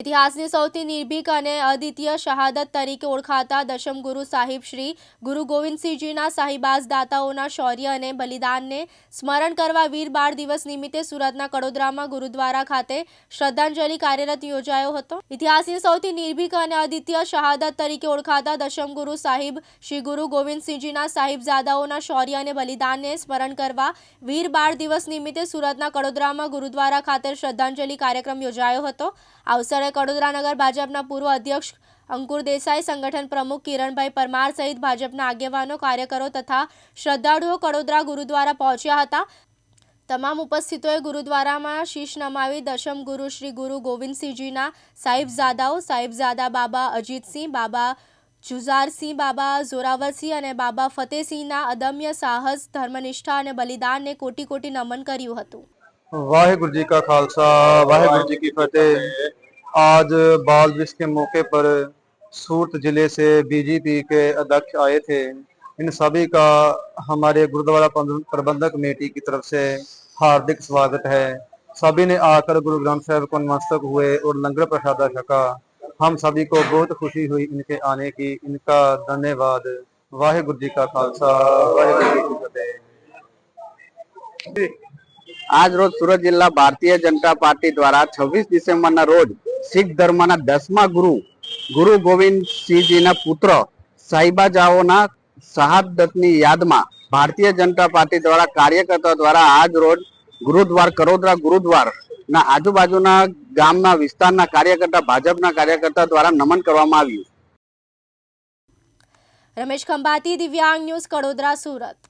ઇતિહાસની સૌથી નિર્ભીક અને અદ્વિતીય શહાદત તરીકે ઓળખાતા દશમગુરુ સાહિબ શ્રી ગુરુ ગોવિંદસિંહજીના સાહિબાઝ દાતાઓના શૌર્ય અને બલિદાનને સ્મરણ કરવા વીર બાળ દિવસ નિમિત્તે સુરતના કડોદરામાં ગુરુદ્વારા ખાતે શ્રદ્ધાંજલિ કાર્યરત યોજાયો હતો. ઇતિહાસની સૌથી નિર્ભીક અને અદ્વિતીય શહાદત તરીકે ઓળખાતા દશમગુરુ સાહિબ શ્રી ગુરુ ગોવિંદસિંહજીના સાહિબજાદાઓના શૌર્ય અને બલિદાનને સ્મરણ કરવા વીર બાળ દિવસ નિમિત્તે સુરતના કડોદરામાં ગુરુદ્વારા ખાતે શ્રદ્ધાંજલિ કાર્યક્રમ યોજાયો હતો. અવસરે ત્યારે કડોદરા નગર ભાજપના પૂર્વ અધ્યક્ષ અંકુર દેસાઈ, સંગઠન પ્રમુખ કિરણભાઈ પરમાર સહિત ભાજપના આગેવાનો, કાર્યકરો તથા શ્રદ્ધાળુઓ કડોદરા ગુરુદ્વારા પહોંચ્યા હતા. તમામ ઉપસ્થિતોએ ગુરુદ્વારામાં શીશ નમાવી દશમ ગુરુ શ્રી ગુરુ ગોવિંદસિંહજીના સાહિબઝાદાઓ, સાહિબઝાદા બાબા અજીતસિંહ, બાબા જુઝારસિંહ, બાબા ઝોરાવરસિંહ અને બાબા ફતેહસિંહના અદમ્ય સાહસ, ધર્મનિષ્ઠા અને બલિદાનને કોટી કોટી નમન કર્યું હતું. વાહેગુરુજી કા ખાલસા વાહેગુરુજી કી ફતેહ. आज बाल दिवस के मौके पर सूरत जिले से बीजेपी के अध्यक्ष आए थे इन सभी का हमारे गुरुद्वारा प्रबंध- प्रबंधक कमेटी की तरफ से हार्दिक स्वागत है सभी ने आकर गुरु ग्रंथ साहब को नमस्तक हुए और लंगर प्रसादा छका हम सभी को बहुत खुशी हुई इनके आने की इनका धन्यवाद वाहेगुरु जी का खालसा वाहेगुरु जी की फतेह આજ રોજ સુરત જિલ્લા ભારતીય જનતા પાર્ટી દ્વારા છવ્વીસ ડિસેમ્બરના રોજ શીખ ધર્મના દસમા ગુરુ ગુરુ ગોવિંદસિંહજીના પુત્ર સાહિબાજાઓના શહાદતની યાદમાં ભારતીય જનતા પાર્ટી દ્વારા કાર્યકર્તા દ્વારા આજ રોજ ગુરુદ્વાર, કરોદરા ગુરુદ્વાર ના આજુબાજુના ગામના વિસ્તારના કાર્યકર્તા, ભાજપના કાર્યકર્તા દ્વારા નમન કરવામાં આવ્યું. રમેશ ખંભાતી, દિવ્યાંગ ન્યૂઝ, કડોદરા, સુરત.